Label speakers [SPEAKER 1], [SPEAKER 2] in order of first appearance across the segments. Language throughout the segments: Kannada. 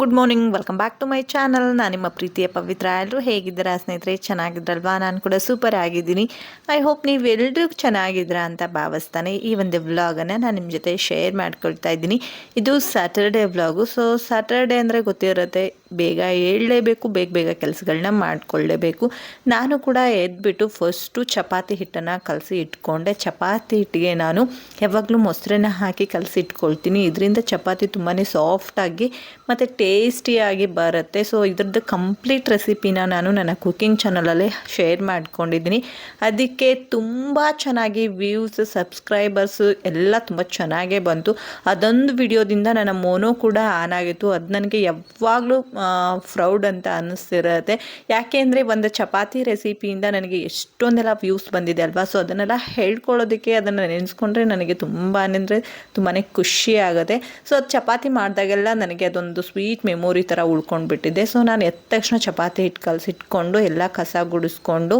[SPEAKER 1] Good morning, welcome back to my channel. ನಾನು ನಿಮ್ಮ ಪ್ರೀತಿಯ ಪವಿತ್ರ. ಎಲ್ಲರೂ ಹೇಗಿದ್ದೀರಾ ಸ್ನೇಹಿತರೆ? ಚೆನ್ನಾಗಿದ್ರಲ್ವಾ? ನಾನು ಕೂಡ ಸೂಪರ್ ಆಗಿದ್ದೀನಿ. ಐ ಹೋಪ್ ನೀವೆಲ್ಲರೂ ಚೆನ್ನಾಗಿದ್ದೀರಾ ಅಂತ ಭಾವಿಸ್ತಾನೆ ಈ ಒಂದು ವ್ಲಾಗನ್ನು ನಾನು ನಿಮ್ಮ ಜೊತೆ ಶೇರ್ ಮಾಡ್ಕೊಳ್ತಾ ಇದ್ದೀನಿ. ಇದು ಸ್ಯಾಟರ್ಡೇ ವ್ಲಾಗು. ಸೊ ಸ್ಯಾಟರ್ಡೇ ಅಂದರೆ ಗೊತ್ತಿರುತ್ತೆ, ಬೇಗ ಹೇಳಲೇಬೇಕು ಬೇಗ ಬೇಗ ಕೆಲಸಗಳನ್ನ ಮಾಡಿಕೊಳ್ಳೇಬೇಕು. ನಾನು ಕೂಡ ಎದ್ಬಿಟ್ಟು ಫಸ್ಟು ಚಪಾತಿ ಹಿಟ್ಟನ್ನು ಕಲಸಿ ಇಟ್ಕೊಂಡೆ. ಚಪಾತಿ ಹಿಟ್ಟಿಗೆ ನಾನು ಯಾವಾಗಲೂ ಮೊಸರನ್ನ ಹಾಕಿ ಕಲಸಿ ಇಟ್ಕೊಳ್ತೀನಿ. ಇದರಿಂದ ಚಪಾತಿ ತುಂಬಾ ಸಾಫ್ಟಾಗಿ ಮತ್ತು ಟೇಸ್ಟಿಯಾಗಿ ಬರುತ್ತೆ. ಸೊ ಇದ್ರದ್ದು ಕಂಪ್ಲೀಟ್ ರೆಸಿಪಿನ ನಾನು ನನ್ನ ಕುಕ್ಕಿಂಗ್ ಚಾನಲಲ್ಲಿ ಶೇರ್ ಮಾಡ್ಕೊಂಡಿದ್ದೀನಿ. ಅದಕ್ಕೆ ತುಂಬ ಚೆನ್ನಾಗಿ ವ್ಯೂಸ್ ಸಬ್ಸ್ಕ್ರೈಬರ್ಸು ಎಲ್ಲ ತುಂಬ ಚೆನ್ನಾಗೇ ಬಂತು. ಅದೊಂದು ವಿಡಿಯೋದಿಂದ ನನ್ನ ಮೋನೋ ಕೂಡ ಆನ್ ಆಗಿತ್ತು. ಅದು ನನಗೆ ಯಾವಾಗಲೂ ಫ್ರೌಡ್ ಅಂತ ಅನ್ನಿಸ್ತಿರುತ್ತೆ ಯಾಕೆ ಅಂದರೆ ಒಂದು ಚಪಾತಿ ರೆಸಿಪಿಯಿಂದ ನನಗೆ ಎಷ್ಟೊಂದೆಲ್ಲ ವ್ಯೂಸ್ ಬಂದಿದೆ ಅಲ್ವಾ? ಸೊ ಅದನ್ನೆಲ್ಲ ಹೇಳ್ಕೊಳ್ಳೋದಕ್ಕೆ ಅದನ್ನು ನೆನೆಸ್ಕೊಂಡ್ರೆ ನನಗೆ ತುಂಬ ಅಂದರೆ ತುಂಬಾ ಖುಷಿ ಆಗುತ್ತೆ. ಸೊ ಅದು ಚಪಾತಿ ಮಾಡಿದಾಗೆಲ್ಲ ನನಗೆ ಅದೊಂದು ಸ್ವೀಟ್ ಮೆಮೊರಿ ಥರ ಉಳ್ಕೊಂಡು ಬಿಟ್ಟಿದೆ ಸೊ ನಾನು ಎದ್ದ ತಕ್ಷಣ ಚಪಾತಿ ಹಿಟ್ಟು ಕಲಸಿಟ್ಕೊಂಡು ಎಲ್ಲ ಕಸ ಗುಡಿಸ್ಕೊಂಡು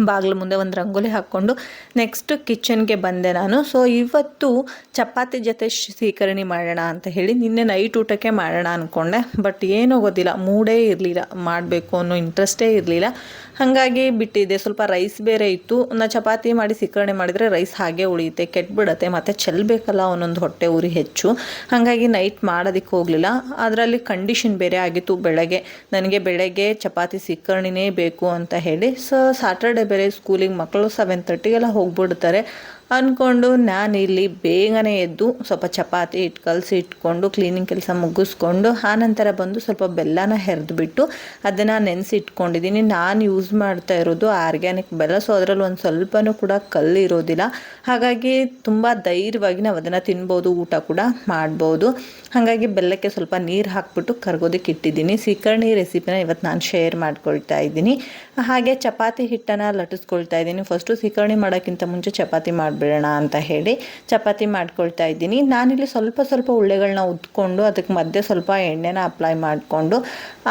[SPEAKER 1] ಬಾಗಿಲು ಮುಂದೆ ಒಂದು ರಂಗೋಲಿ ಹಾಕ್ಕೊಂಡು ನೆಕ್ಸ್ಟ್ ಕಿಚನ್ಗೆ ಬಂದೆ ನಾನು. ಸೊ ಇವತ್ತು ಚಪಾತಿ ಜೊತೆ ಸ್ವೀಕರಣೆ ಮಾಡೋಣ ಅಂತ ಹೇಳಿ ನಿನ್ನೆ ನೈಟ್ ಊಟಕ್ಕೆ ಮಾಡೋಣ ಅಂದ್ಕೊಂಡೆ ಬಟ್ ಏನೂ ಗೊತ್ತಿಲ್ಲ, ಮೂಡೇ ಇರಲಿಲ್ಲ, ಮಾಡಬೇಕು ಅನ್ನೋ ಇಂಟ್ರೆಸ್ಟೇ ಇರಲಿಲ್ಲ. ಹಾಗಾಗಿ ಬಿಟ್ಟಿದ್ದೆ. ಸ್ವಲ್ಪ ರೈಸ್ ಬೇರೆ ಇತ್ತು. ನಾ ಚಪಾತಿ ಮಾಡಿ ಸೀಕರಣೆ ಮಾಡಿದರೆ ರೈಸ್ ಹಾಗೆ ಉಳಿಯುತ್ತೆ, ಕೆಟ್ಬಿಡತ್ತೆ, ಮತ್ತು ಚೆಲ್ಲಬೇಕಲ್ಲ ಒಂದೊಂದು ಹೊಟ್ಟೆ ಉರಿ ಹೆಚ್ಚು. ಹಾಗಾಗಿ ನೈಟ್ ಮಾಡೋದಕ್ಕೆ ಹೋಗಲಿಲ್ಲ. ಅದರಲ್ಲಿ ಕಂಡೀಷನ್ ಬೇರೆ ಆಗಿತ್ತು ಬೆಳಗ್ಗೆ. ನನಗೆ ಬೆಳಗ್ಗೆ ಚಪಾತಿ ಸೀಕರ್ಣಿನೇ ಬೇಕು ಅಂತ ಹೇಳಿ. ಸೊ ಸಾಟರ್ಡೆ ಬೇರೆ ಸ್ಕೂಲಿಗೆ ಮಕ್ಕಳು ಸೆವೆನ್ ತರ್ಟಿಗೆಲ್ಲ ಹೋಗ್ಬಿಡ್ತಾರೆ. ಅಂದ್ಕೊಂಡು ನಾನು ಇಲ್ಲಿ ಬೇಗನೆ ಎದ್ದು ಸ್ವಲ್ಪ ಚಪಾತಿ ಇಟ್ಟು ಕಲಸಿ ಇಟ್ಕೊಂಡು ಕ್ಲೀನಿಂಗ್ ಕೆಲಸ ಮುಗಿಸ್ಕೊಂಡು ಆನಂತರ ಬಂದು ಸ್ವಲ್ಪ ಬೆಲ್ಲನ ಹೆರೆದ್ಬಿಟ್ಟು ಅದನ್ನು ನೆನೆಸಿ ಇಟ್ಕೊಂಡಿದ್ದೀನಿ ನಾನು ಯೂಸ್ ಮಾಡ್ತಾ ಇರೋದು ಆರ್ಗ್ಯಾನಿಕ್ ಬೆಲ್ಲ ಸೊ ಅದರಲ್ಲಿ ಒಂದು ಸ್ವಲ್ಪನೂ ಕೂಡ ಕಲ್ಲು ಇರೋದಿಲ್ಲ. ಹಾಗಾಗಿ ತುಂಬ ಧೈರ್ಯವಾಗಿ ನಾವು ಅದನ್ನು ತಿನ್ಬೋದು, ಊಟ ಕೂಡ ಮಾಡ್ಬೋದು. ಹಾಗಾಗಿ ಬೆಲ್ಲಕ್ಕೆ ಸ್ವಲ್ಪ ನೀರು ಹಾಕ್ಬಿಟ್ಟು ಕರ್ಗೋದಕ್ಕೆ ಇಟ್ಟಿದ್ದೀನಿ ಸೀಕರ್ಣಿ ರೆಸಿಪಿನ ಇವತ್ತು ನಾನು ಶೇರ್ ಮಾಡ್ಕೊಳ್ತಾ ಇದ್ದೀನಿ. ಹಾಗೆ ಚಪಾತಿ ಹಿಟ್ಟನ್ನು ಲಟ್ಟಿಸ್ಕೊಳ್ತಾ ಇದ್ದೀನಿ. ಫಸ್ಟು ಸೀಕರ್ಣಿ ಮಾಡೋಕ್ಕಿಂತ ಮುಂಚೆ ಚಪಾತಿ ಮಾಡಬೇಕು. ಬಿಡೋಣ ಅಂತ ಹೇಳಿ ಚಪಾತಿ ಮಾಡ್ಕೊಳ್ತಾ ಇದ್ದೀನಿ. ನಾನಿಲ್ಲಿ ಸ್ವಲ್ಪ ಸ್ವಲ್ಪ ಉಳ್ಳೆಗಳನ್ನ ಉದ್ಕೊಂಡು ಅದಕ್ಕೆ ಮಧ್ಯೆ ಸ್ವಲ್ಪ ಎಣ್ಣೆನ ಅಪ್ಲೈ ಮಾಡಿಕೊಂಡು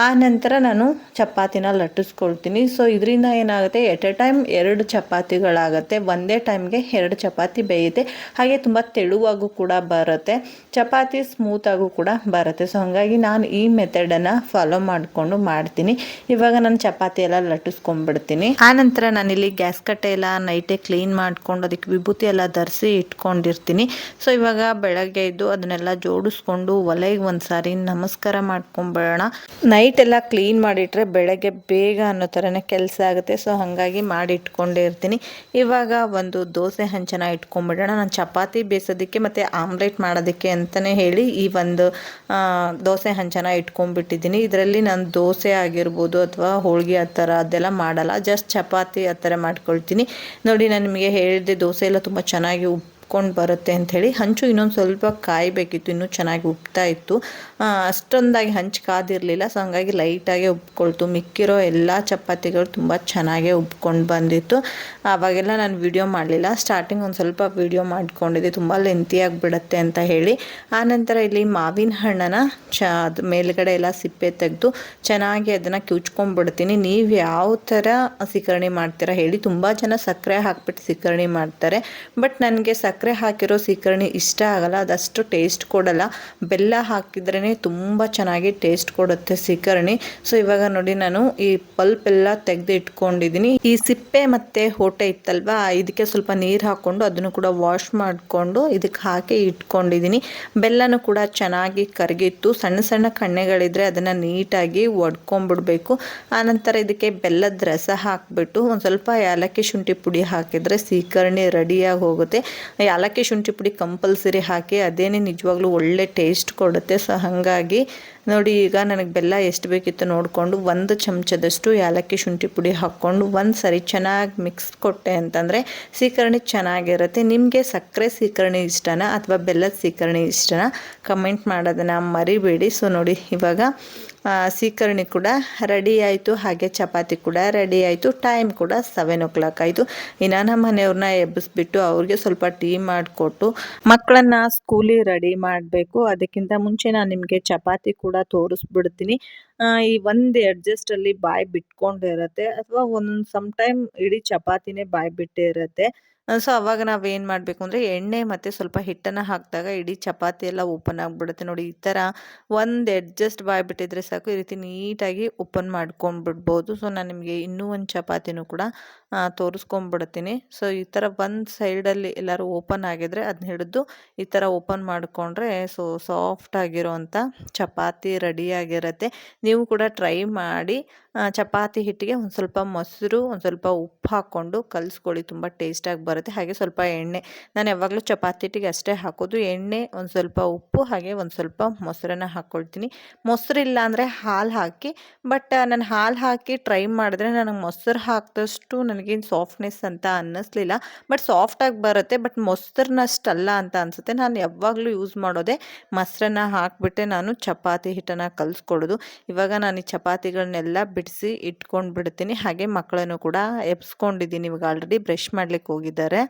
[SPEAKER 1] ಆ ನಂತರ ನಾನು ಚಪಾತಿನ ಲಟ್ಟಿಸ್ಕೊಳ್ತೀನಿ. ಸೊ ಇದರಿಂದ ಏನಾಗುತ್ತೆ? ಎಟ್ ಎ ಟೈಮ್ ಎರಡು ಚಪಾತಿಗಳಾಗುತ್ತೆ. ಒಂದೇ ಟೈಮ್ಗೆ ಎರಡು ಚಪಾತಿ ಬೇಯುತ್ತೆ. ಹಾಗೆ ತುಂಬ ತೆಳುವಾಗೂ ಕೂಡ ಬರುತ್ತೆ. ಚಪಾತಿ ಸ್ಮೂತಾಗೂ ಕೂಡ ಬರುತ್ತೆ. ಸೊ ಹಾಗಾಗಿ ನಾನು ಈ ಮೆಥಡನ್ನು ಫಾಲೋ ಮಾಡಿಕೊಂಡು ಮಾಡ್ತೀನಿ. ಇವಾಗ ನಾನು ಚಪಾತಿ ಎಲ್ಲ ಲಟ್ಟಿಸ್ಕೊಂಡ್ಬಿಡ್ತೀನಿ. ಆ ನಂತರ ನಾನಿಲ್ಲಿ ಗ್ಯಾಸ್ ಕಟ್ಟೆ ಎಲ್ಲ ನೈಟೇ ಕ್ಲೀನ್ ಮಾಡ್ಕೊಂಡು ಅದಕ್ಕೆ ವಿಭೂತಿ ಎಲ್ಲ ಧರಿಸಿ ಇಟ್ಕೊಂಡಿರ್ತೀನಿ. ಸೊ ಇವಾಗ ಬೆಳಗ್ಗೆ ಇದ್ದು ಅದನ್ನೆಲ್ಲ ಜೋಡಿಸ್ಕೊಂಡು ಒಲೆಗೆ ಒಂದು ಸಾರಿ ನಮಸ್ಕಾರ ಮಾಡ್ಕೊಂಬಿಡೋಣ ನೈಟ್ ಎಲ್ಲ ಕ್ಲೀನ್ ಮಾಡಿಟ್ರೆ ಬೆಳಗ್ಗೆ ಬೇಗ ಅನ್ನೋ ಥರನೇ ಕೆಲಸ ಆಗುತ್ತೆ. ಸೊ ಹಾಗಾಗಿ ಮಾಡಿ ಇಟ್ಕೊಂಡೇ ಇರ್ತೀನಿ ಇವಾಗ ಒಂದು ದೋಸೆ ಹಂಚನ ಇಟ್ಕೊಂಬಿಡೋಣ. ನಾನು ಚಪಾತಿ ಬೇಯಿಸೋದಕ್ಕೆ ಮತ್ತು ಆಮ್ಲೆಟ್ ಮಾಡೋದಕ್ಕೆ ಅಂತಲೇ ಹೇಳಿ ಈ ಒಂದು ದೋಸೆ ಹಂಚನ ಇಟ್ಕೊಂಡ್ಬಿಟ್ಟಿದ್ದೀನಿ ಇದರಲ್ಲಿ ನಾನು ದೋಸೆ ಆಗಿರ್ಬೋದು ಅಥವಾ ಹೋಳಿಗೆ ಆ ಥರ ಅದೆಲ್ಲ ಮಾಡಲ್ಲ. ಜಸ್ಟ್ ಚಪಾತಿ ಆ ಥರ ಮಾಡ್ಕೊಳ್ತೀನಿ. ನೋಡಿ, ನಾನು ನಿಮಗೆ ಹೇಳಿದೆ ದೋಸೆ ಎಲ್ಲ ತುಂಬ ಚೆನ್ನಾಗಿ ಉಪ್ಕೊಂಡು ಬರುತ್ತೆ ಅಂಥೇಳಿ ಹಂಚು ಇನ್ನೊಂದು ಸ್ವಲ್ಪ ಕಾಯಬೇಕಿತ್ತು, ಇನ್ನೂ ಚೆನ್ನಾಗಿ ಉಪ್ತಾ ಇತ್ತು. ಅಷ್ಟೊಂದಾಗಿ ಹಂಚು ಕಾದಿರಲಿಲ್ಲ ಸೊ ಹಂಗಾಗಿ ಲೈಟಾಗಿ ಉಪ್ಕೊಳ್ತು. ಮಿಕ್ಕಿರೋ ಎಲ್ಲ ಚಪಾತಿಗಳು ತುಂಬ ಚೆನ್ನಾಗೇ ಉಪ್ಕೊಂಡು ಬಂದಿತ್ತು. ಆವಾಗೆಲ್ಲ ನಾನು ವಿಡಿಯೋ ಮಾಡಲಿಲ್ಲ ಸ್ಟಾರ್ಟಿಂಗ್ ಒಂದು ಸ್ವಲ್ಪ ವಿಡಿಯೋ ಮಾಡಿಕೊಂಡಿದ್ದೆ, ತುಂಬ ಲೆಂತಿಯಾಗಿ ಬಿಡುತ್ತೆ ಅಂತ ಹೇಳಿ. ಆನಂತರ ಇಲ್ಲಿ ಮಾವಿನ ಹಣ್ಣನ್ನು ಚ, ಅದು ಮೇಲ್ಗಡೆ ಎಲ್ಲ ಸಿಪ್ಪೆ ತೆಗೆದು ಚೆನ್ನಾಗಿ ಅದನ್ನು ಕಿವುಚ್ಕೊಂಡ್ಬಿಡ್ತೀನಿ ನೀವು ಯಾವ ಥರ ಸಿಕರಣೆ ಮಾಡ್ತೀರಾ ಹೇಳಿ, ತುಂಬ ಜನ ಸಕ್ಕರೆ ಹಾಕ್ಬಿಟ್ಟು ಸಿಕರಣೆ ಮಾಡ್ತಾರೆ. ಬಟ್ ನನಗೆ ಸಕ್ಕರೆ ಹಾಕಿರೋ ಸೀಕರ್ಣಿ ಇಷ್ಟ ಆಗಲ್ಲ, ಅದಷ್ಟು ಟೇಸ್ಟ್ ಕೊಡಲ್ಲ. ಬೆಲ್ಲ ಹಾಕಿದ್ರೇ ತುಂಬ ಚೆನ್ನಾಗಿ ಟೇಸ್ಟ್ ಕೊಡುತ್ತೆ ಸೀಕರಣಿ. ಸೊ ಇವಾಗ ನೋಡಿ ನಾನು ಈ ಪಲ್ಪ್ ಎಲ್ಲ ತೆಗೆದು ಇಟ್ಕೊಂಡಿದ್ದೀನಿ ಈ ಸಿಪ್ಪೆ ಮತ್ತು ಹೋಟೆ ಇತ್ತಲ್ವಾ, ಇದಕ್ಕೆ ಸ್ವಲ್ಪ ನೀರು ಹಾಕ್ಕೊಂಡು ಅದನ್ನು ಕೂಡ ವಾಶ್ ಮಾಡಿಕೊಂಡು ಇದಕ್ಕೆ ಹಾಕಿ ಇಟ್ಕೊಂಡಿದ್ದೀನಿ ಬೆಲ್ಲನೂ ಕೂಡ ಚೆನ್ನಾಗಿ ಕರಗಿತ್ತು. ಸಣ್ಣ ಸಣ್ಣ ಕಣ್ಣೆಗಳಿದ್ರೆ ಅದನ್ನು ನೀಟಾಗಿ ಒಡ್ಕೊಂಡ್ಬಿಡ್ಬೇಕು ಆನಂತರ ಇದಕ್ಕೆ ಬೆಲ್ಲದ ರಸ ಹಾಕಿಬಿಟ್ಟು ಒಂದು ಸ್ವಲ್ಪ ಏಲಕ್ಕಿ ಶುಂಠಿ ಪುಡಿ ಹಾಕಿದರೆ ಸೀಕರ್ಣಿ ರೆಡಿಯಾಗಿ ಹೋಗುತ್ತೆ. ಏಲಕ್ಕಿ ಶುಂಠಿ ಪುಡಿ ಕಂಪಲ್ಸರಿ ಹಾಕಿ ಅದೇನೇ ನಿಜವಾಗ್ಲೂ ಒಳ್ಳೆ ಟೇಸ್ಟ್ ಕೊಡುತ್ತೆ. ಸೊ ಹಾಗಾಗಿ ನೋಡಿ, ಈಗ ನನಗೆ ಬೆಲ್ಲ ಎಷ್ಟು ಬೇಕಿತ್ತು ನೋಡಿಕೊಂಡು ಒಂದು ಚಮಚದಷ್ಟು ಏಲಕ್ಕಿ ಶುಂಠಿ ಪುಡಿ ಹಾಕ್ಕೊಂಡು ಒಂದು ಸರಿ ಚೆನ್ನಾಗಿ ಮಿಕ್ಸ್ ಕೊಟ್ಟೆ ಅಂತಂದರೆ ಸೀಕರಣಿ ಚೆನ್ನಾಗಿರುತ್ತೆ. ನಿಮಗೆ ಸಕ್ಕರೆ ಸೀಕರಣಿ ಇಷ್ಟನಾ ಅಥವಾ ಬೆಲ್ಲದ ಸೀಕರಣಿ ಇಷ್ಟನಾ? ಕಮೆಂಟ್ ಮಾಡೋದನ್ನು ಮರಿಬೇಡಿ. ಸೊ ನೋಡಿ, ಇವಾಗ ಸೀಕರಣಿ ಕೂಡ ರೆಡಿ ಆಯಿತು. ಹಾಗೆ ಚಪಾತಿ ಕೂಡ ರೆಡಿ ಆಯಿತು. ಟೈಮ್ ಕೂಡ ಸೆವೆನ್ ಓ ಕ್ಲಾಕ್ ಆಯಿತು. ಇನ್ನು ಮನೆಯವ್ರನ್ನ ಎಬ್ಬಿಸ್ಬಿಟ್ಟು ಅವ್ರಿಗೆ ಸ್ವಲ್ಪ ಟೀ ಮಾಡಿಕೊಟ್ಟು ಮಕ್ಕಳನ್ನ ಸ್ಕೂಲಿಗೆ ರೆಡಿ ಮಾಡಬೇಕು. ಅದಕ್ಕಿಂತ ಮುಂಚೆ ನಾನು ನಿಮಗೆ ಚಪಾತಿ ಕೂಡ ತೋರಿಸ್ಬಿಡ್ತೀನಿ. ಈ ಒಂದು ಅಡ್ಜಸ್ಟಲ್ಲಿ ಬಾಯಿ ಬಿಟ್ಕೊಂಡಿರುತ್ತೆ ಅಥವಾ ಒಂದೊಂದು ಸಮ್ ಟೈಮ್ ಇಡೀ ಚಪಾತಿನೇ ಬಾಯಿ ಬಿಟ್ಟೇ ಇರುತ್ತೆ. ಸೊ ಅವಾಗ ನಾವೇನು ಮಾಡಬೇಕು ಅಂದರೆ ಎಣ್ಣೆ ಮತ್ತು ಸ್ವಲ್ಪ ಹಿಟ್ಟನ್ನು ಹಾಕಿದಾಗ ಇಡೀ ಚಪಾತಿ ಎಲ್ಲ ಓಪನ್ ಆಗಿಬಿಡುತ್ತೆ ನೋಡಿ. ಈ ಥರ ಒಂದು ಎಡ್ಜಸ್ಟ್ ಬಾಯ್ಬಿಟ್ಟಿದ್ರೆ ಸಾಕು. ಈ ರೀತಿ ನೀಟಾಗಿ ಓಪನ್ ಮಾಡ್ಕೊಂಡ್ಬಿಡ್ಬೋದು ಸೊ ನಾನು ನಿಮಗೆ ಇನ್ನೂ ಒಂದು ಚಪಾತಿನೂ ಕೂಡ ತೋರಿಸ್ಕೊಂಡ್ಬಿಡ್ತೀನಿ ಸೊ ಈ ಥರ ಒಂದು ಸೈಡಲ್ಲಿ ಎಲ್ಲರೂ ಓಪನ್ ಆಗಿದ್ರೆ ಅದನ್ನ ಹಿಡಿದು ಈ ಥರ ಓಪನ್ ಮಾಡಿಕೊಂಡ್ರೆ ಸೊ ಸಾಫ್ಟ್ ಆಗಿರೋವಂಥ ಚಪಾತಿ ರೆಡಿಯಾಗಿರುತ್ತೆ ನೀವು ಕೂಡ ಟ್ರೈ ಮಾಡಿ ಚಪಾತಿ ಹಿಟ್ಟಿಗೆ ಒಂದು ಸ್ವಲ್ಪ ಮೊಸರು, ಒಂದು ಸ್ವಲ್ಪ ಉಪ್ಪು ಹಾಕ್ಕೊಂಡು ಕಲಿಸ್ಕೊಳ್ಳಿ. ತುಂಬ ಟೇಸ್ಟಾಗಿ ಬರುತ್ತೆ. ಹಾಗೆ ಸ್ವಲ್ಪ ಎಣ್ಣೆ, ನಾನು ಯಾವಾಗಲೂ ಚಪಾತಿ ಹಿಟ್ಟಿಗೆ ಅಷ್ಟೇ ಹಾಕೋದು. ಎಣ್ಣೆ, ಒಂದು ಸ್ವಲ್ಪ ಉಪ್ಪು, ಹಾಗೆ ಒಂದು ಸ್ವಲ್ಪ ಮೊಸರನ್ನ ಹಾಕ್ಕೊಳ್ತೀನಿ ಇಲ್ಲ ಅಂದರೆ ಹಾಲು ಹಾಕಿ ಬಟ್ ನಾನು ಹಾಲು ಹಾಕಿ ಟ್ರೈ ಮಾಡಿದ್ರೆ ನನಗೆ ಮೊಸರು ಹಾಕಿದಷ್ಟು ನನಗೇನು ಸಾಫ್ಟ್ನೆಸ್ ಅಂತ ಅನ್ನಿಸ್ಲಿಲ್ಲ. ಬಟ್ ಸಾಫ್ಟಾಗಿ ಬರುತ್ತೆ ಬಟ್ ಮೊಸರನ್ನಷ್ಟಲ್ಲ ಅಂತ ಅನಿಸುತ್ತೆ. ನಾನು ಯಾವಾಗಲೂ ಯೂಸ್ ಮಾಡೋದೇ ಮೊಸರನ್ನ ಹಾಕಿಬಿಟ್ಟೆ ನಾನು ಚಪಾತಿ ಹಿಟ್ಟನ್ನು ಕಲಿಸ್ಕೊಡೋದು ಇವಾಗ ನಾನು ಈ ಚಪಾತಿಗಳನ್ನೆಲ್ಲ ಬಿಡಿಸಿ ಇಟ್ಕೊಂಡು ಬಿಡ್ತೀನಿ ಹಾಗೆ ಮಕ್ಕಳನ್ನು ಕೂಡ ಎಬ್ಸ್ಕೊಂಡಿದ್ದೀನಿ. ಇವಾಗ ಆಲ್ರೆಡಿ ಬ್ರಷ್ ಮಾಡ್ಲಿಕ್ಕೆ ಹೋಗಿದ್ದಾರೆ.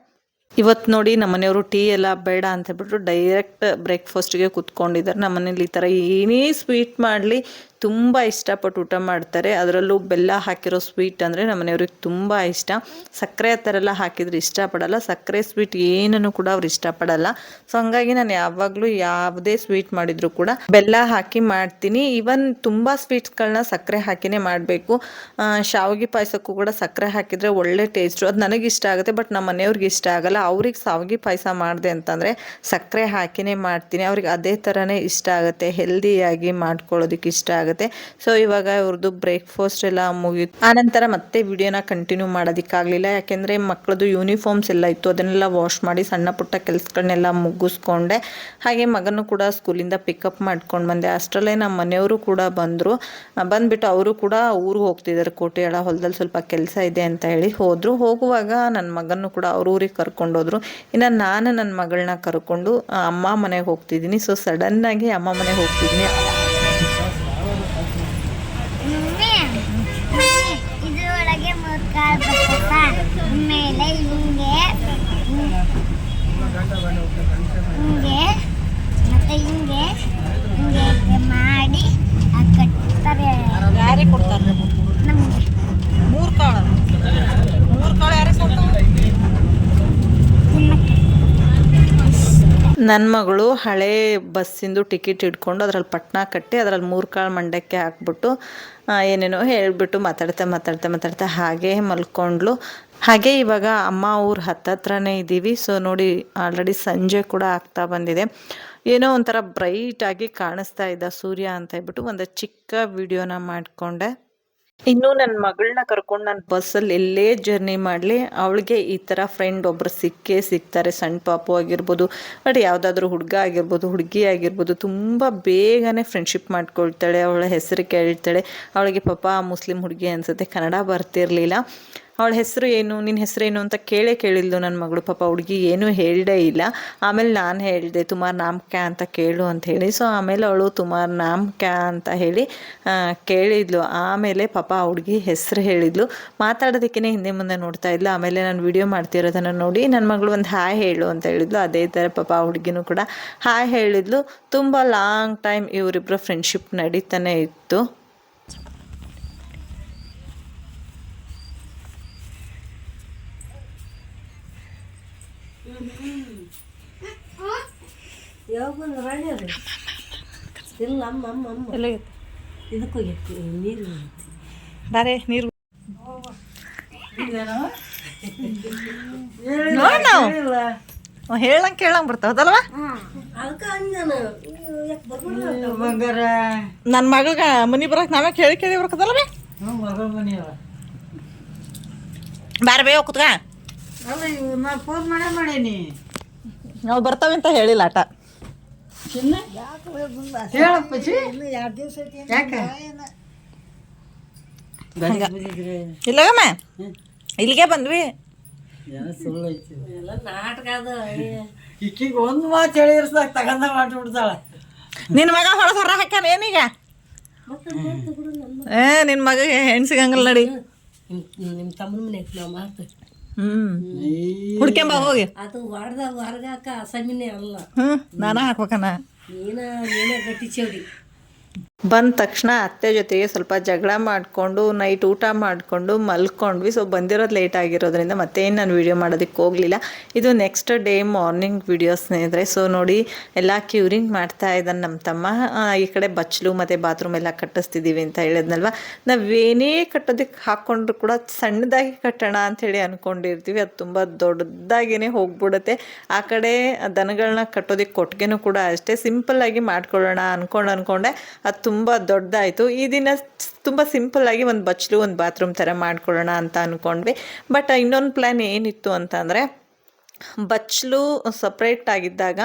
[SPEAKER 1] ಇವತ್ತು ನೋಡಿ ನಮ್ಮನೆಯವರು ಟೀ ಎಲ್ಲ ಬೇಡ ಅಂತ ಹೇಳ್ಬಿಟ್ಟು ಡೈರೆಕ್ಟ್ ಬ್ರೇಕ್ಫಾಸ್ಟ್ಗೆ ಕೂತ್ಕೊಂಡಿದ್ದಾರೆ. ನಮ್ಮನೇಲಿ ಈ ಥರ ಏನೇ ಸ್ವೀಟ್ ಮಾಡಲಿ ತುಂಬ ಇಷ್ಟಪಟ್ಟು ಊಟ ಮಾಡ್ತಾರೆ. ಅದರಲ್ಲೂ ಬೆಲ್ಲ ಹಾಕಿರೋ ಸ್ವೀಟ್ ಅಂದರೆ ನಮ್ಮನೆಯವ್ರಿಗೆ ತುಂಬ ಇಷ್ಟ. ಸಕ್ಕರೆ ಆ ಥರ ಎಲ್ಲ ಹಾಕಿದ್ರೆ ಇಷ್ಟಪಡಲ್ಲ. ಸಕ್ಕರೆ ಸ್ವೀಟ್ ಏನನ್ನು ಕೂಡ ಅವ್ರು ಇಷ್ಟಪಡಲ್ಲ. ಸೊ ಹಂಗಾಗಿ ನಾನು ಯಾವಾಗಲೂ ಯಾವುದೇ ಸ್ವೀಟ್ ಮಾಡಿದರೂ ಕೂಡ ಬೆಲ್ಲ ಹಾಕಿ ಮಾಡ್ತೀನಿ. ಈವನ್ ತುಂಬ ಸ್ವೀಟ್ಸ್ಗಳನ್ನ ಸಕ್ಕರೆ ಹಾಕಿನೇ ಮಾಡಬೇಕು. ಶಾವಿಗೆ ಪಾಯಸಕ್ಕೂ ಕೂಡ ಸಕ್ಕರೆ ಹಾಕಿದರೆ ಒಳ್ಳೆ ಟೇಸ್ಟು ಅದು ನನಗೆ ಇಷ್ಟ ಆಗುತ್ತೆ ಬಟ್ ನಮ್ಮ ಮನೆಯವ್ರಿಗೆ ಇಷ್ಟ ಆಗಲ್ಲ. ಅವ್ರಿಗೆ ಶಾವಿಗೆ ಪಾಯಸ ಮಾಡಿದೆ ಅಂತಂದರೆ ಸಕ್ಕರೆ ಹಾಕಿನೇ ಮಾಡ್ತೀನಿ. ಅವ್ರಿಗೆ ಅದೇ ಥರನೇ ಇಷ್ಟ ಆಗುತ್ತೆ. ಹೆಲ್ದಿಯಾಗಿ ಮಾಡ್ಕೊಳ್ಳೋದಕ್ಕೆ ಇಷ್ಟ ಆಗುತ್ತೆ. ಸೊ ಇವಾಗ ಇವ್ರದ್ದು ಬ್ರೇಕ್ಫಾಸ್ಟ್ ಎಲ್ಲ ಮುಗಿಯುತ್ತೆ ಆನಂತರ ಮತ್ತೆ ವಿಡಿಯೋನ ಕಂಟಿನ್ಯೂ ಮಾಡೋದಕ್ಕಾಗಲಿಲ್ಲ. ಯಾಕೆಂದರೆ ಮಕ್ಕಳದು ಯೂನಿಫಾರ್ಮ್ಸ್ ಎಲ್ಲ ಇತ್ತು. ಅದನ್ನೆಲ್ಲ ವಾಶ್ ಮಾಡಿ ಸಣ್ಣ ಪುಟ್ಟ ಕೆಲಸಗಳನ್ನೆಲ್ಲ ಮುಗಿಸ್ಕೊಂಡೆ. ಹಾಗೆ ಮಗನೂ ಕೂಡ ಸ್ಕೂಲಿಂದ ಪಿಕಪ್ ಮಾಡ್ಕೊಂಡು ಬಂದೆ. ಅಷ್ಟರಲ್ಲೇ ನಮ್ಮ ಮನೆಯವರು ಕೂಡ ಬಂದರು. ಬಂದುಬಿಟ್ಟು ಅವರು ಕೂಡ ಊರಿಗೆ ಹೋಗ್ತಿದ್ದಾರೆ ಕೋಟೆಯಾಳ ಹೊಲದಲ್ಲಿ ಸ್ವಲ್ಪ ಕೆಲಸ ಇದೆ ಅಂತ ಹೇಳಿ ಹೋದರು. ಹೋಗುವಾಗ ನನ್ನ ಮಗನೂ ಕೂಡ ಅವ್ರ ಊರಿಗೆ ಕರ್ಕೊಂಡೋದ್ರು ಇನ್ನು ನಾನು ನನ್ನ ಮಗಳನ್ನ ಕರ್ಕೊಂಡು ಅಮ್ಮ ಮನೆಗೆ ಹೋಗ್ತಿದ್ದೀನಿ. ಸೊ ಸಡನ್ನಾಗಿ ಅಮ್ಮ ಮನೆಗೆ ಹೋಗ್ತಿದ್ದೀನಿ
[SPEAKER 2] ಮೇಲೆ ಹಿಂಗೆ ಹಿಂಗೆ ಮತ್ತೆ ಹಿಂಗೆ ಹಿಂಗೆ ಮಾಡಿ ಕಟ್ತಾರೆ
[SPEAKER 3] ಯಾರಿಗೆ ಕೊಡ್ತಾರೆ
[SPEAKER 2] ನಮ್ಗೆ
[SPEAKER 3] ಮೂರು ಕಾಳು ಮೂರು ಕಾಳು ಯಾರಿಗೆ ಕೊಡ್ತಾರೆ
[SPEAKER 2] ತಿನ್ನಕ್ಕೆ
[SPEAKER 1] ನನ್ನ ಮಗಳು ಹಳೆ ಬಸ್ಸಿಂದು ಟಿಕೆಟ್ ಇಟ್ಕೊಂಡು ಅದ್ರಲ್ಲಿ ಪಟ್ನ ಕಟ್ಟಿ ಅದರಲ್ಲಿ ಮೂರು ಕಾಳು ಮಂಡಕ್ಕೆ ಹಾಕ್ಬಿಟ್ಟು ಏನೇನೋ ಹೇಳಿಬಿಟ್ಟು ಮಾತಾಡ್ತಾ ಮಾತಾಡ್ತಾ ಮಾತಾಡ್ತಾ ಹಾಗೆ ಮಲ್ಕೊಂಡ್ಲು. ಹಾಗೆ ಇವಾಗ ಅಮ್ಮ ಊರ ಹತ್ತತ್ರನೇ ಇದ್ದೀವಿ ಸೊ ನೋಡಿ ಆಲ್ರೆಡಿ ಸಂಜೆ ಕೂಡ ಆಗ್ತಾ ಬಂದಿದೆ. ಏನೋ ಒಂಥರ ಬ್ರೈಟಾಗಿ ಕಾಣಿಸ್ತಾ ಇದ್ದ ಸೂರ್ಯ ಅಂತ ಹೇಳ್ಬಿಟ್ಟು ಒಂದು ಚಿಕ್ಕ ವಿಡಿಯೋನ ಮಾಡಿಕೊಂಡೆ. ಇನ್ನು ನನ್ನ ಮಗಳನ್ನ ಕರ್ಕೊಂಡು ನಾನು ಬಸ್ಸಲ್ಲಿ ಎಲ್ಲೇ ಜರ್ನಿ ಮಾಡಲಿ, ಅವಳಿಗೆ ಈ ಥರ ಫ್ರೆಂಡ್ ಒಬ್ಬರು ಸಿಕ್ಕೇ ಸಿಗ್ತಾರೆ ಸಣ್ಣ ಪಾಪು ಆಗಿರ್ಬೋದು ಬಟ್ ಯಾವುದಾದ್ರೂ ಹುಡುಗ ಆಗಿರ್ಬೋದು, ಹುಡುಗಿ ಆಗಿರ್ಬೋದು, ತುಂಬ ಬೇಗನೆ ಫ್ರೆಂಡ್ಶಿಪ್ ಮಾಡ್ಕೊಳ್ತಾಳೆ, ಅವಳ ಹೆಸರು ಕೇಳ್ತಾಳೆ, ಅವಳಿಗೆ ಪಾಪ ಮುಸ್ಲಿಂ ಹುಡುಗಿ ಅನಿಸುತ್ತೆ, ಕನ್ನಡ ಬರ್ತಿರ್ಲಿಲ್ಲ. ಅವಳ ಹೆಸರು ಏನು ನಿನ್ನ ಹೆಸರು ಏನು ಅಂತ ಕೇಳೇ ಕೇಳಿದ್ಲು ನನ್ನ ಮಗಳು. ಪಾಪ ಹುಡುಗಿ ಏನೂ ಹೇಳೇ ಇಲ್ಲ. ಆಮೇಲೆ ನಾನು ಹೇಳಿದೆ, ತುಮಾರ್ ನಾಮ್ ಕ್ಯಾ ಅಂತ ಕೇಳು ಅಂತ ಹೇಳಿ. ಸೊ ಆಮೇಲೆ ಅವಳು ತುಮಾರ್ ನಾಮ್ ಕ್ಯಾ ಅಂತ ಹೇಳಿ ಕೇಳಿದ್ಲು. ಆಮೇಲೆ ಪಾಪ ಆ ಹುಡುಗಿ ಹೆಸರು ಹೇಳಿದ್ಲು. ಮಾತಾಡೋದಕ್ಕೇ ಹಿಂದೆ ಮುಂದೆ ನೋಡ್ತಾ ಇದ್ಲು. ಆಮೇಲೆ ನಾನು ವಿಡಿಯೋ ಮಾಡ್ತಿರೋದನ್ನು ನೋಡಿ ನನ್ನ ಮಗಳು ಒಂದು ಹಾಯ್ ಹೇಳು ಅಂತ ಹೇಳಿದ್ಲು. ಅದೇ ಥರ ಪಾಪ ಆ ಹುಡುಗಿನೂ ಕೂಡ ಹಾಯ್ ಹೇಳಿದ್ಲು. ತುಂಬ ಲಾಂಗ್ ಟೈಮ್ ಇವರಿಬ್ಬರ ಫ್ರೆಂಡ್ಶಿಪ್ ನಡೀತಾನೆ ಇತ್ತು.
[SPEAKER 3] ಯಾವಾಗ ಕೇಳಂಗ್ ರಾಣಿ ಅದು ಇಲ್ಲ ಅಮ್ಮ ಅಮ್ಮ ಅಮ್ಮ.
[SPEAKER 1] ಎಲ್ಲ
[SPEAKER 3] ಇದಕ್ಕೆ ಹೋಗಿತ್ತು ನೀರು
[SPEAKER 1] ಬಾರೆ ನೀರು ನೋಡ್ ನಾವು. ಹೇಳಂಗೆ ಕೇಳಂಗೆ ಬರ್ತಾವದಲ್ವ ನನ್ನ ಮನಿ ಬರಕ್ ನಾವೇ ಕೇಳಿ ಕೇಳಿ ಬರ್ಕದಲ್ಲ ಮನಿ ಬಾರ ಬೇ ಕುತ್ಕ
[SPEAKER 3] ಅಲ್ಲ ಇವು ನಾ ಫೋನ್ ಮಾಡೇ ಮಾಡೀನಿ
[SPEAKER 1] ನಾವು ಬರ್ತಾವೆ ಅಂತ ಹೇಳಿಲ್ಲ ಆಟ
[SPEAKER 3] ಚಿನ್ನ ಹೇಳಪ್ಪ ಚಿ ಎರಡು ದಿವಸ ಯಾಕೆ
[SPEAKER 1] ಇಲ್ಲಗಮ್ಮ ಇಲ್ಲಿಗೆ ಬಂದ್ವಿ
[SPEAKER 3] ಸುಳ್ಳು ಐತಿ ಎಲ್ಲ ನಾಟಕ ಅದ ಈಕಿಗೆ ಒಂದು ಮಾತು ಹೇಳಿರ್ಸಾಕ ತಗಂದ ಮಾಡ್ಬಿಡ್ತಾಳೆ
[SPEAKER 1] ನಿನ್ನ ಮಗ ಹೊರ ಹೊರ ಹಾಕ್ಯಾನ ಏನೀಗ ಏ ನಿನ್ನ ಮಗ ಹೆಣ್ಣು ಸಿಗಂಗಿಲ್ಲ ನಡಿ
[SPEAKER 3] ನಿಮ್ಮ ತಮ್ಮನ ಮನೆ ನಾವು ಮಾಡ್ತೇವೆ
[SPEAKER 1] ಹ್ಮ್. ಹುಡ್ಕೊಂಬ ಹೋಗಿ.
[SPEAKER 3] ಅದು ವಾಡ್ದಾಗ ಹೊರಗಾಕ ಅಸಮಿನೇ ಅಲ್ಲ.
[SPEAKER 1] ಹ್ಮ್ ನಾನ ಹಾಕ್ಬೇಕನ
[SPEAKER 3] ನೀನ ನೀನೇ ಗಟ್ಟಿ ಚೌಡಿ.
[SPEAKER 1] ಬಂದ ತಕ್ಷಣ ಅತ್ತೆ ಜೊತೆಗೆ ಸ್ವಲ್ಪ ಜಗಳ ಮಾಡಿಕೊಂಡು ನೈಟ್ ಊಟ ಮಾಡಿಕೊಂಡು ಮಲ್ಕೊಂಡ್ವಿ. ಸೊ ಬಂದಿರೋದು ಲೇಟ್ ಆಗಿರೋದ್ರಿಂದ ಮತ್ತೇನು ನಾನು ವೀಡಿಯೋ ಮಾಡೋದಕ್ಕೆ ಹೋಗಲಿಲ್ಲ. ಇದು ನೆಕ್ಸ್ಟ್ ಡೇ ಮಾರ್ನಿಂಗ್ ವೀಡಿಯೋಸ್ನೇ ಸ್ನೇಹಿತರೆ. ಸೊ ನೋಡಿ ಎಲ್ಲ ಕ್ಯೂರಿಂಗ್ ಮಾಡ್ತಾ ಇದ್ದಾನೆ ನಮ್ಮ ತಮ್ಮ. ಈ ಕಡೆ ಬಚ್ಚಲು ಮತ್ತು ಬಾತ್ರೂಮ್ ಎಲ್ಲ ಕಟ್ಟಿಸ್ತಿದ್ದೀವಿ ಅಂತ ಹೇಳಿದ್ನಲ್ವ? ನಾವೇನೇ ಕಟ್ಟೋದಕ್ಕೆ ಹಾಕ್ಕೊಂಡ್ರು ಕೂಡ ಸಣ್ಣದಾಗಿ ಕಟ್ಟೋಣ ಅಂಥೇಳಿ ಅಂದ್ಕೊಂಡಿರ್ತೀವಿ ಅದು ತುಂಬ ದೊಡ್ಡದಾಗೇ ಹೋಗ್ಬಿಡುತ್ತೆ. ಆ ಕಡೆ ದನಗಳನ್ನ ಕಟ್ಟೋದಕ್ಕೆ ಕೊಟ್ಟಿಗೆನೂ ಕೂಡ ಅಷ್ಟೇ. ಸಿಂಪಲ್ಲಾಗಿ ಮಾಡ್ಕೊಳ್ಳೋಣ ಅಂದ್ಕೊಂಡು ಅಂದ್ಕೊಂಡೆ ಅದು ತುಂಬ ದೊಡ್ಡದಾಯಿತು. ಈ ದಿನ ತುಂಬ ಸಿಂಪಲ್ಲಾಗಿ ಒಂದು ಬಚ್ಚಲು, ಒಂದು ಬಾತ್ರೂಮ್ ಥರ ಮಾಡ್ಕೊಳ್ಳೋಣ ಅಂತ ಅಂದ್ಕೊಂಡ್ವಿ ಬಟ್ ಇನ್ನೊಂದು ಪ್ಲ್ಯಾನ್ ಏನಿತ್ತು ಅಂತಂದರೆ ಬಚ್ಚಲು ಸಪ್ರೇಟ್ ಆಗಿದ್ದಾಗ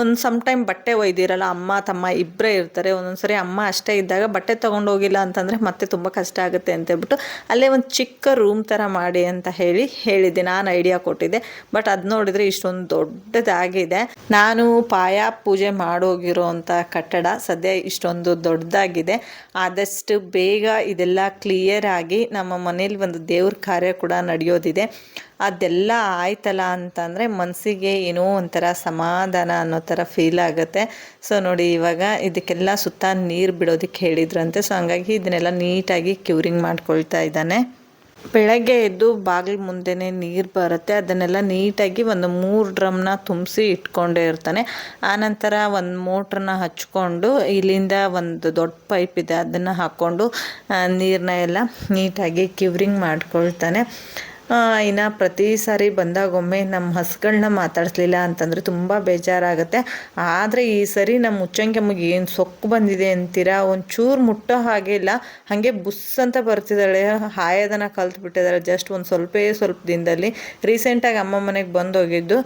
[SPEAKER 1] ಒಂದು ಸಮ್ ಟೈಮ್ ಬಟ್ಟೆ ಒಯ್ದಿರಲ್ಲ, ಅಮ್ಮ, ತಮ್ಮ ಇಬ್ಬರೇ ಇರ್ತಾರೆ ಒಂದೊಂದು ಸರಿ ಅಮ್ಮ ಅಷ್ಟೇ ಇದ್ದಾಗ ಬಟ್ಟೆ ತೊಗೊಂಡೋಗಿಲ್ಲ ಅಂತಂದರೆ ಮತ್ತೆ ತುಂಬ ಕಷ್ಟ ಆಗುತ್ತೆ ಅಂತ ಹೇಳ್ಬಿಟ್ಟು ಅಲ್ಲೇ ಒಂದು ಚಿಕ್ಕ ರೂಮ್ ಥರ ಮಾಡಿ ಅಂತ ಹೇಳಿ ಹೇಳಿದ್ದೆ, ನಾನು ಐಡಿಯಾ ಕೊಟ್ಟಿದ್ದೆ. ಬಟ್ ಅದು ನೋಡಿದರೆ ಇಷ್ಟೊಂದು ದೊಡ್ಡದಾಗಿದೆ. ನಾನು ಪಾಯ ಪೂಜೆ ಮಾಡೋಗಿರೋ ಅಂಥ ಕಟ್ಟಡ ಸದ್ಯ ಇಷ್ಟೊಂದು ದೊಡ್ಡದಾಗಿದೆ. ಆದಷ್ಟು ಬೇಗ ಇದೆಲ್ಲ ಕ್ಲಿಯರ್ ಆಗಿ ನಮ್ಮ ಮನೇಲಿ ಒಂದು ದೇವ್ರ ಕಾರ್ಯ ಕೂಡ ನಡೆಯೋದಿದೆ. ಅದೆಲ್ಲ ಆಯ್ತಲ್ಲ ಅಂತಂದರೆ ಮನಸ್ಸಿಗೆ ಏನೋ ಒಂಥರ ಸಮಾಧಾನ ಅನ್ನೋ ಥರ ಫೀಲ್ ಆಗುತ್ತೆ. ಸೊ ನೋಡಿ, ಇವಾಗ ಇದಕ್ಕೆಲ್ಲ ಸುತ್ತ ನೀರು ಬಿಡೋದಕ್ಕೆ ಹೇಳಿದ್ರಂತೆ. ಸೊ ಹಂಗಾಗಿ ಇದನ್ನೆಲ್ಲ ನೀಟಾಗಿ ಕ್ಯೂರಿಂಗ್ ಮಾಡ್ಕೊಳ್ತಾ ಇದ್ದಾನೆ. ಬೆಳಗ್ಗೆ ಎದ್ದು ಬಾಗಿಲು ಮುಂದೆನೇ ನೀರು ಬರುತ್ತೆ. ಅದನ್ನೆಲ್ಲ ನೀಟಾಗಿ ಒಂದು ಮೂರು ಡ್ರಮ್ನ ತುಂಬಿಸಿ ಇಟ್ಕೊಂಡೇ ಇರ್ತಾನೆ. ಆನಂತರ ಒಂದು ಮೋಟ್ರನ್ನ ಹಚ್ಕೊಂಡು ಇಲ್ಲಿಂದ ಒಂದು ದೊಡ್ಡ ಪೈಪ್ ಇದೆ, ಅದನ್ನು ಹಾಕ್ಕೊಂಡು ನೀರನ್ನ ಎಲ್ಲ ನೀಟಾಗಿ ಕ್ಯೂರಿಂಗ್ ಮಾಡ್ಕೊಳ್ತಾನೆ. ಇನ್ನು ಪ್ರತಿ ಸಾರಿ ಬಂದಾಗೊಮ್ಮೆ ನಮ್ಮ ಹಸುಗಳನ್ನ ಮಾತಾಡಿಸ್ಲಿಲ್ಲ ಅಂತಂದರೆ ತುಂಬ ಬೇಜಾರಾಗುತ್ತೆ. ಆದರೆ ಈ ಸರಿ ನಮ್ಮ ಮುಚ್ಚಂಗೆಮ್ಮಗೆ ಏನು ಸೊಕ್ಕು ಬಂದಿದೆ ಅಂತೀರಾ? ಒಂಚೂರು ಮುಟ್ಟೋ ಹಾಗೆ ಇಲ್ಲ. ಹಾಗೆ ಬುಸ್ ಅಂತ ಬರ್ತಿದ್ದಾಳೆ. ಹಾಯೋದನ್ನು ಕಲ್ತ್ಬಿಟ್ಟಿದ್ದಾಳೆ ಜಸ್ಟ್ ಒಂದು ಸ್ವಲ್ಪ ಸ್ವಲ್ಪ ದಿನದಲ್ಲಿ. ರೀಸೆಂಟಾಗಿ ಅಮ್ಮ ಮನೆಗೆ ಬಂದೋಗಿದ್ದು.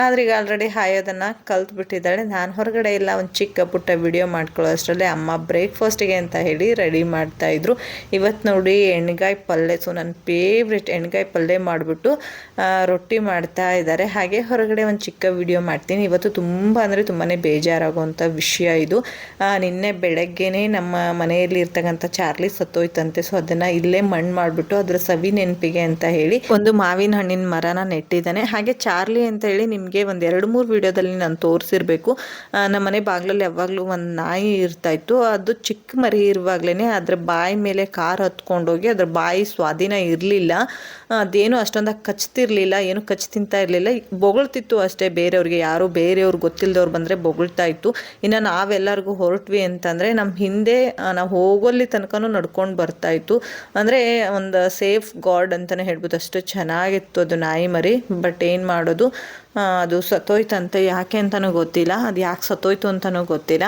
[SPEAKER 1] ಆದ್ರೆ ಈಗ ಆಲ್ರೆಡಿ ಹಾಯೋದನ್ನು ಕಲ್ತ್ಬಿಟ್ಟಿದ್ದಾಳೆ. ನಾನು ಹೊರಗಡೆ ಇಲ್ಲ. ಒಂದು ಚಿಕ್ಕ ಪುಟ್ಟ ವಿಡಿಯೋ ಮಾಡ್ಕೊಳ್ಳೋ ಅಷ್ಟರಲ್ಲೇ ಅಮ್ಮ ಬ್ರೇಕ್ಫಾಸ್ಟಿಗೆ ಅಂತ ಹೇಳಿ ರೆಡಿ ಮಾಡ್ತಾಯಿದ್ರು ಇವತ್ತು ನೋಡಿ ಎಣ್ಗಾಯಿ ಪಲ್ಯ ಸೊ ನನ್ನ ಫೇವ್ರೆಟ್ ಎಣ್ಗಾಯಿ ಪಲ್ಯ ಮಾಡಿಬಿಟ್ಟು ರೊಟ್ಟಿ ಮಾಡ್ತಾ ಇದ್ದಾರೆ. ಹಾಗೆ ಹೊರಗಡೆ ಒಂದು ಚಿಕ್ಕ ವಿಡಿಯೋ ಮಾಡ್ತೀನಿ. ಇವತ್ತು ತುಂಬ ಅಂದರೆ ತುಂಬಾ ಬೇಜಾರಾಗುವಂಥ ವಿಷಯ ಇದು. ನಿನ್ನೆ ಬೆಳಗ್ಗೆನೇ ನಮ್ಮ ಮನೆಯಲ್ಲಿ ಇರ್ತಕ್ಕಂಥ ಚಾರ್ಲಿ ಸತ್ತೋಯ್ತಂತೆ. ಸೊ ಅದನ್ನು ಇಲ್ಲೇ ಮಣ್ಣು ಮಾಡಿಬಿಟ್ಟು ಅದರ ಸವಿ ನೆನಪಿಗೆ ಅಂತ ಹೇಳಿ ಒಂದು ಮಾವಿನ ಹಣ್ಣಿನ ಮರನ ನೆಟ್ಟಿದ್ದಾನೆ. ಹಾಗೆ ಚಾರ್ಲಿ ಅಂತ ಹೇಳಿ ನಿಮಗೆ ಒಂದು ಎರಡು ಮೂರು ವಿಡಿಯೋದಲ್ಲಿ ನಾನು ತೋರಿಸಿರ್ಬೇಕು. ನಮ್ಮ ಮನೆ ಬಾಗಿಲಲ್ಲಿ ಯಾವಾಗಲೂ ಒಂದು ನಾಯಿ ಇರ್ತಾಯಿತ್ತು ಅದು ಚಿಕ್ಕ ಮರಿ ಇರುವಾಗಲೇ ಅದ್ರ ಬಾಯಿ ಮೇಲೆ ಕಾರ್ ಹತ್ಕೊಂಡೋಗಿ ಅದ್ರ ಬಾಯಿ ಸ್ವಾಧೀನ ಇರಲಿಲ್ಲ. ಅದೇನು ಅಷ್ಟೊಂದಾಗಿ ಕಚ್ತಿರ್ಲಿಲ್ಲ, ಏನು ಕಚ್ ತಿಂತಾ ಇರಲಿಲ್ಲ. ಬೊಗಳ್ತಿತ್ತು ಅಷ್ಟೇ ಬೇರೆಯವ್ರಿಗೆ, ಯಾರು ಬೇರೆಯವ್ರು ಗೊತ್ತಿಲ್ಲದವ್ರು ಬಂದರೆ ಬೊಗಳ್ತಾ ಇತ್ತು. ಇನ್ನು ನಾವೆಲ್ಲರಿಗೂ ಹೊರಟ್ವಿ ಅಂತಂದರೆ ನಮ್ಮ ಹಿಂದೆ ನಾವು ಹೋಗೋಲ್ಲಿ ತನಕನೂ ನಡ್ಕೊಂಡು ಬರ್ತಾ ಇತ್ತು. ಅಂದರೆ ಒಂದು ಸೇಫ್ ಗಾರ್ಡ್ ಅಂತಲೇ ಹೇಳ್ಬೋದು, ಅಷ್ಟು ಚೆನ್ನಾಗಿತ್ತು ಅದು ನಾಯಿ ಮರಿ, ಬಟ್ ಏನು ಮಾಡೋದು? ಅದು ಸತ್ತೋಯ್ತಂತೆ, ಯಾಕೆ ಅಂತಲೂ ಗೊತ್ತಿಲ್ಲ. ಅದು ಯಾಕೆ ಸತ್ತೋಯ್ತು ಅಂತಲೂ ಗೊತ್ತಿಲ್ಲ.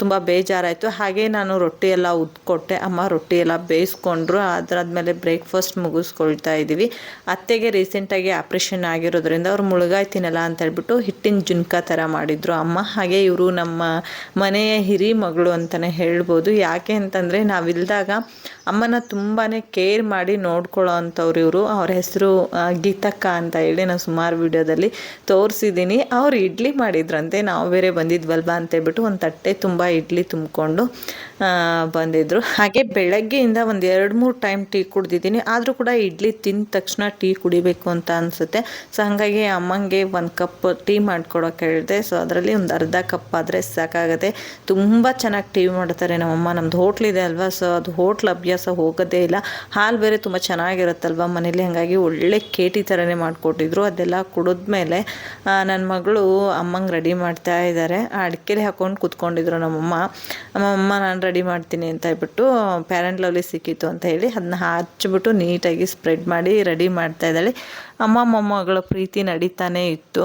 [SPEAKER 1] ತುಂಬ ಬೇಜಾರಾಯಿತು. ಹಾಗೆ ನಾನು ರೊಟ್ಟಿ ಎಲ್ಲ ಉದ್ಕೊಟ್ಟೆ. ಅಮ್ಮ ರೊಟ್ಟಿ ಎಲ್ಲ ಬೇಯಿಸ್ಕೊಂಡ್ರು. ಅದರಾದ್ಮೇಲೆ ಬ್ರೇಕ್ಫಾಸ್ಟ್ ಮುಗಿಸ್ಕೊಳ್ತಾ ಇದ್ದೀವಿ. ಅತ್ತೆಗೆ ರೀಸೆಂಟಾಗಿ ಆಪ್ರೇಷನ್ ಆಗಿರೋದ್ರಿಂದ ಅವ್ರು ಮುಳುಗಾಯಿ ತಿನ್ನಲ್ಲ ಅಂತ ಹೇಳ್ಬಿಟ್ಟು ಹಿಟ್ಟಿನ ಜುನ್ಕ ಥರ ಮಾಡಿದ್ರು ಅಮ್ಮ. ಹಾಗೆ ಇವರು ನಮ್ಮ ಮನೆಯ ಹಿರಿ ಮಗಳು ಅಂತಲೇ ಹೇಳ್ಬೋದು. ಯಾಕೆ ಅಂತಂದರೆ ನಾವಿಲ್ದಾಗ ಅಮ್ಮನ ತುಂಬಾ ಕೇರ್ ಮಾಡಿ ನೋಡ್ಕೊಳ್ಳೋ ಅಂಥವ್ರು ಇವರು. ಅವ್ರ ಹೆಸರು ಗೀತಕ್ಕ ಅಂತ ಹೇಳಿ ನಾನು ಸುಮಾರು ವಿಡಿಯೋದಲ್ಲಿ ತೋರಿಸಿದ್ದೀನಿ. ಅವ್ರು ಇಡ್ಲಿ ಮಾಡಿದ್ರಂತೆ. ನಾವು ಬೇರೆ ಬಂದಿದ್ವಲ್ವಾ ಅಂತೇಳ್ಬಿಟ್ಟು ಒಂದು ತಟ್ಟೆ ತುಂಬ ಇಡ್ಲಿ ತುಂಬಿಕೊಂಡು ಬಂದಿದ್ದರು ಹಾಗೆ ಬೆಳಗ್ಗೆಯಿಂದ ಒಂದು ಎರಡು ಮೂರು ಟೈಮ್ ಟೀ ಕುಡ್ದಿದ್ದೀನಿ. ಆದರೂ ಕೂಡ ಇಡ್ಲಿ ತಿಂದ ತಕ್ಷಣ ಟೀ ಕುಡಿಬೇಕು ಅಂತ ಅನಿಸುತ್ತೆ. ಸೊ ಹಾಗಾಗಿ ಅಮ್ಮಂಗೆ ಒಂದು ಕಪ್ ಟೀ ಮಾಡ್ಕೊಡೋಕೆ ಹೇಳಿದೆ. ಸೊ ಅದರಲ್ಲಿ ಒಂದು ಅರ್ಧ ಕಪ್ ಆದರೆ ಸಾಕಾಗುತ್ತೆ. ತುಂಬ ಚೆನ್ನಾಗಿ ಟೀ ಮಾಡ್ತಾರೆ ನಮ್ಮಮ್ಮ. ನಮ್ಮದು ಹೋಟ್ಲಿದೆ ಅಲ್ವಾ? ಸೊ ಅದು ಹೋಟ್ಲ್ ಅಭ್ಯಾಸ ಹೋಗೋದೇ ಇಲ್ಲ. ಹಾಲು ಬೇರೆ ತುಂಬ ಚೆನ್ನಾಗಿರುತ್ತಲ್ವ ಮನೇಲಿ? ಹಾಗಾಗಿ ಒಳ್ಳೆ ಕೇಟಿ ಥರನೇ ಮಾಡಿಕೊಟ್ಟಿದ್ರು. ಅದೆಲ್ಲ ಕುಡಿದ್ಮೇಲೆ ನನ್ನ ಮಗಳು ಅಮ್ಮಂಗೆ ರೆಡಿ ಮಾಡ್ತಾ ಇದ್ದಾರೆ ಅಡಿಕೆಲಿ ಹಾಕೊಂಡು ಕೂತ್ಕೊಂಡಿದ್ರು ನಮ್ಮಮ್ಮ. ನಮ್ಮಮ್ಮ, ನಾನು ರೆಡಿ ಮಾಡ್ತೀನಿ ಅಂತ ಹೇಳ್ಬಿಟ್ಟು ಪ್ಯಾರೆಂಟ್ ಲವ್ಲಿ ಸಿಕ್ಕಿತ್ತು ಅಂತ ಹೇಳಿ ಅದನ್ನ ಹಚ್ಬಿಟ್ಟು ನೀಟಾಗಿ ಸ್ಪ್ರೆಡ್ ಮಾಡಿ ರೆಡಿ ಮಾಡ್ತಾ ಇದ್ದಾಳೆ. ಅಮ್ಮ ಮೊಮ್ಮಗಳ ಪ್ರೀತಿ ನಡೀತಾನೇ ಇತ್ತು.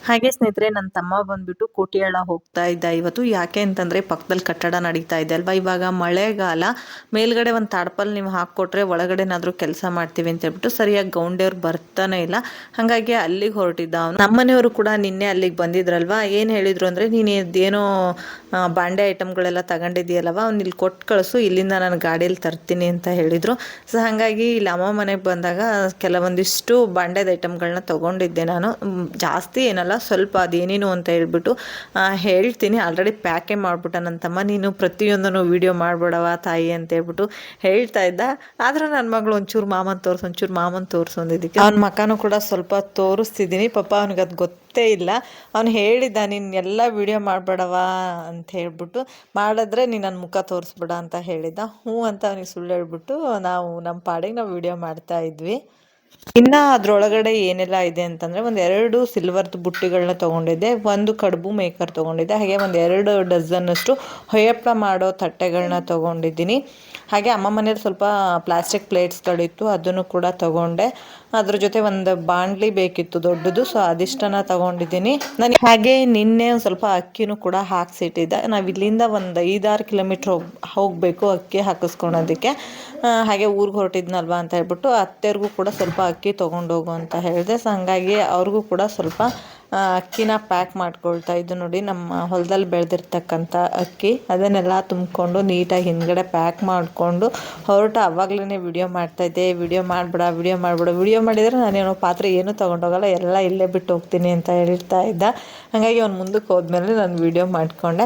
[SPEAKER 1] ಹಾಗೆ ಸ್ನೇಹಿತರೆ, ನನ್ನ ತಮ್ಮ ಬಂದ್ಬಿಟ್ಟು ಕೋಟಿಯಾಳ ಹೋಗ್ತಾ ಇದ್ದ ಇವತ್ತು. ಯಾಕೆ ಅಂತಂದರೆ, ಪಕ್ಕದಲ್ಲಿ ಕಟ್ಟಡ ನಡೀತಾ ಇದೆ ಅಲ್ವಾ? ಇವಾಗ ಮಳೆಗಾಲ, ಮೇಲ್ಗಡೆ ಒಂದು ತಾಡ್ಪಲ್ ನೀವು ಹಾಕ್ಕೊಟ್ರೆ ಒಳಗಡೆನಾದರೂ ಕೆಲಸ ಮಾಡ್ತೀವಿ ಅಂತ ಹೇಳ್ಬಿಟ್ಟು ಸರಿಯಾಗಿ ಗೌಂಡೆಯವ್ರು ಬರ್ತಾನೆ ಇಲ್ಲ. ಹಾಗಾಗಿ ಅಲ್ಲಿಗೆ ಹೊರಟಿದ್ದ ಅವನು. ನಮ್ಮನೆಯವರು ಕೂಡ ನಿನ್ನೆ ಅಲ್ಲಿಗೆ ಬಂದಿದ್ರಲ್ವಾ? ಏನು ಹೇಳಿದ್ರು ಅಂದರೆ, ನೀನು ಏನೋ ಬಾಂಡೆ ಐಟಮ್ಗಳೆಲ್ಲ ತಗೊಂಡಿದ್ದೀಯಲ್ಲವ? ಅವ್ನು ಇಲ್ಲಿ ಕೊಟ್ಟು ಕಳಿಸು, ಇಲ್ಲಿಂದ ನಾನು ಗಾಡಿಯಲ್ಲಿ ತರ್ತೀನಿ ಅಂತ ಹೇಳಿದರು. ಸೊ, ಹಾಗಾಗಿ ಇಲ್ಲಿ ಅಮ್ಮ ಮನೆಗೆ ಬಂದಾಗ ಕೆಲವೊಂದಿಷ್ಟು ಬಾಂಡೆದ ಐಟಮ್ಗಳನ್ನ ತೊಗೊಂಡಿದ್ದೆ ನಾನು. ಜಾಸ್ತಿ ಏನಲ್ಲ. ತಿನ್ನಲ್ಲ ಸ್ವಲ್ಪ ಅದೇನೇನು ಅಂತ ಹೇಳ್ಬಿಟ್ಟು ಹೇಳ್ತೀನಿ. ಆಲ್ರೆಡಿ ಪ್ಯಾಕೆ ಮಾಡ್ಬಿಟ್ಟ ನನ್ನ ತಮ್ಮ ನೀನು ಪ್ರತಿಯೊಂದನ್ನು ವೀಡಿಯೋ ಮಾಡಿಬಿಡವ ತಾಯಿ ಅಂತ ಹೇಳ್ಬಿಟ್ಟು ಹೇಳ್ತಾ ಇದ್ದ. ಆದ್ರೆ ನನ್ನ ಮಗಳು ಒಂಚೂರು ಮಾಮನ್ ತೋರಿಸು, ಒಂಚೂರು ಮಾಮನ್ ತೋರಿಸು ಅಂದಿದ್ದಕ್ಕೆ. ಅವ್ನ ಮಕ್ಕನೂ ಕೂಡ ಸ್ವಲ್ಪ ತೋರಿಸ್ತಿದ್ದೀನಿ. ಪಾಪ ಅವ್ನಿಗೆ ಅದು ಗೊತ್ತೇ ಇಲ್ಲ. ಅವ್ನು ಹೇಳಿದ್ದ, ನೀನು ಎಲ್ಲ ವೀಡಿಯೋ ಮಾಡಬೇಡವ ಅಂತ ಹೇಳ್ಬಿಟ್ಟು, ಮಾಡಿದ್ರೆ ನೀನು ನನ್ನ ಮುಖ ತೋರಿಸ್ಬೇಡ ಅಂತ ಹೇಳಿದ್ದ. ಹ್ಞೂ ಅಂತ ಅವ್ನಿಗೆ ಸುಳ್ಳು ಹೇಳ್ಬಿಟ್ಟು, ನಾವು ನಮ್ಮ ಪಾಡಿಗೆ ನಾವು ವೀಡಿಯೋ ಮಾಡ್ತಾ ಇದ್ವಿ. ಇನ್ನು ಅದರೊಳಗಡೆ ಏನೆಲ್ಲ ಇದೆ ಅಂತಂದ್ರೆ ಒಂದ್ ಎರಡು ಸಿಲ್ವರ್ದು ಬುಟ್ಟಿಗಳನ್ನ ತಗೊಂಡಿದ್ದೆ, ಒಂದು ಕಡುಬು ಮೇಕರ್ ತಗೊಂಡಿದ್ದೆ, ಹಾಗೆ ಒಂದ್ ಎರಡು ಡಜನ್ ಅಷ್ಟು ಹೊಯ್ಯಪ್ಪ ಮಾಡೋ ತಟ್ಟೆಗಳನ್ನ ತಗೊಂಡಿದ್ದೀನಿ. ಹಾಗೆ ಅಮ್ಮ ಮನೇಲಿ ಸ್ವಲ್ಪ ಪ್ಲಾಸ್ಟಿಕ್ ಪ್ಲೇಟ್ಸ್ಗಳಿತ್ತು ಅದನ್ನು ಕೂಡ ತಗೊಂಡೆ. ಅದ್ರ ಜೊತೆ ಒಂದು ಬಾಂಡ್ಲಿ ಬೇಕಿತ್ತು ದೊಡ್ಡದು ಸೊ ಅದಿಷ್ಟನ್ನ ತಗೊಂಡಿದ್ದೀನಿ. ನಾನು ಹಾಗೆ ನಿನ್ನೆ ಒಂದು ಸ್ವಲ್ಪ ಅಕ್ಕಿನೂ ಕೂಡ ಹಾಕ್ಸಿಟ್ಟಿದ್ದೆ. ನಾವು ಇಲ್ಲಿಂದ ಒಂದು ಐದಾರು ಕಿಲೋಮೀಟ್ರ್ ಹೋಗಿ, ಹೋಗಬೇಕು ಅಕ್ಕಿ ಹಾಕಿಸ್ಕೊಳೋದಕ್ಕೆ. ಹಾಗೆ ಊರಿಗೆ ಹೊರಟಿದ್ನಲ್ವಾ ಅಂತ ಹೇಳ್ಬಿಟ್ಟು ಅತ್ತೆರಿಗೂ ಕೂಡ ಸ್ವಲ್ಪ ಅಕ್ಕಿ ತೊಗೊಂಡೋಗು ಅಂತ ಹೇಳಿದೆ. ಸೊ ಹಂಗಾಗಿ ಅವ್ರಿಗೂ ಕೂಡ ಸ್ವಲ್ಪ ಅಕ್ಕಿನ ಪ್ಯಾಕ್ ಮಾಡ್ಕೊಳ್ತಾ ಇದ್ದು ನೋಡಿ, ನಮ್ಮ ಹೊಲದಲ್ಲಿ ಬೆಳೆದಿರ್ತಕ್ಕಂಥ ಅಕ್ಕಿ. ಅದನ್ನೆಲ್ಲ ತುಂಬಿಕೊಂಡು ನೀಟಾಗಿ ಹಿಂದ್ಗಡೆ ಪ್ಯಾಕ್ ಮಾಡಿಕೊಂಡು, ಹೊರಟ ಅವಾಗಲೇ ವಿಡಿಯೋ ಮಾಡ್ತಾಯಿದ್ದೆ ವಿಡಿಯೋ ಮಾಡಬೇಡ ವಿಡಿಯೋ ಮಾಡಬೇಡ, ವಿಡಿಯೋ ಮಾಡಿದರೆ ನಾನೇನು ಪಾತ್ರೆ ಏನೂ ತೊಗೊಂಡೋಗಲ್ಲ, ಎಲ್ಲ ಇಲ್ಲೇ ಬಿಟ್ಟು ಹೋಗ್ತೀನಿ ಅಂತ ಹೇಳ್ತಾ ಇದ್ದ. ಹಾಗಾಗಿ ಅವ್ನು ಮುಂದಕ್ಕೆ ಹೋದ್ಮೇಲೆ ನಾನು ವಿಡಿಯೋ ಮಾಡಿಕೊಂಡೆ.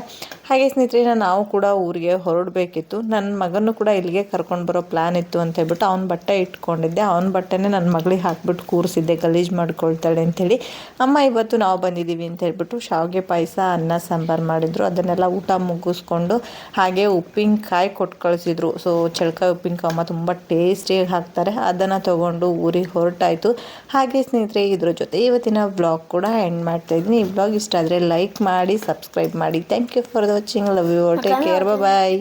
[SPEAKER 1] ಹಾಗೆ ಸ್ನೇಹಿತರೆ, ನಾವು ಕೂಡ ಊರಿಗೆ ಹೊರಡಬೇಕಿತ್ತು. ನನ್ನ ಮಗನೂ ಕೂಡ ಇಲ್ಲಿಗೆ ಕರ್ಕೊಂಡು ಬರೋ ಪ್ಲ್ಯಾನ್ ಇತ್ತು ಅಂತ ಹೇಳ್ಬಿಟ್ಟು ಅವ್ನ ಬಟ್ಟೆ ಇಟ್ಕೊಂಡಿದ್ದೆ. ಅವ್ನ ಬಟ್ಟೆನೇ ನನ್ನ ಮಗಳಿಗೆ ಹಾಕ್ಬಿಟ್ಟು ಕೂರಿಸಿದ್ದೆ, ಗಲೀಜು ಮಾಡ್ಕೊಳ್ತಾಳೆ ಅಂಥೇಳಿ ಅಮ್ಮ, ಇವತ್ತು ನಾವು ಬಂದಿದ್ದೀವಿ ಅಂತ ಹೇಳ್ಬಿಟ್ಟು ಶಾವಿಗೆ ಪಾಯಸ ಅನ್ನ ಸಾಂಬಾರು ಮಾಡಿದ್ರು. ಅದನ್ನೆಲ್ಲ ಊಟ ಮುಗಿಸ್ಕೊಂಡು ಹಾಗೆ ಉಪ್ಪಿನಕಾಯಿ ಕೊಟ್ಟು ಕಳಿಸಿದ್ರು ಸೊ ಚಳಕಾಯಿ ಉಪ್ಪಿನಕಾಯಿ ಅಮ್ಮ ತುಂಬ ಟೇಸ್ಟಿಯಾಗಿ ಹಾಕ್ತಾರೆ. ಅದನ್ನು ತೊಗೊಂಡು ಊರಿಗೆ ಹೊರಟಾಯಿತು. ಹಾಗೆ ಸ್ನೇಹಿತರೆ ಇದ್ರ ಜೊತೆ ಇವತ್ತಿನ ಬ್ಲಾಗ್ ಕೂಡ ಎಂಡ್ ಮಾಡ್ತಾ ಇದ್ದೀನಿ. ಈ ಬ್ಲಾಗ್ ಇಷ್ಟ ಆದರೆ ಲೈಕ್ ಮಾಡಿ ಸಬ್ಸ್ಕ್ರೈಬ್ ಮಾಡಿ. Thank you for watching love you take care bye